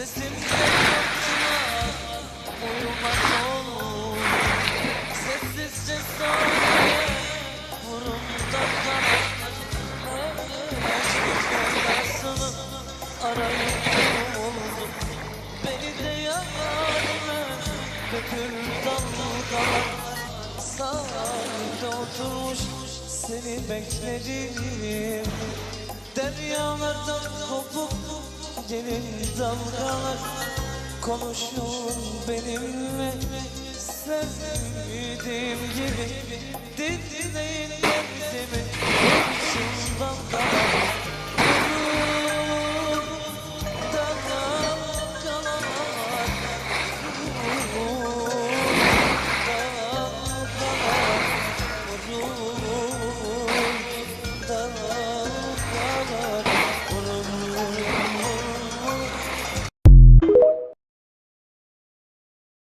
Sesimle korktular Uyumak olur Sessizce söyle Vurumda kalan Aşkın Arayıp buldum Beni de yarına Dökül dalgalar Sahilde oturmuş Seni bekledim Deryalardan kopup Gelin dalgalar konuşur benimle. Sevdiğim gibi dinleyin nefsimi Konuşur dalgalar Love.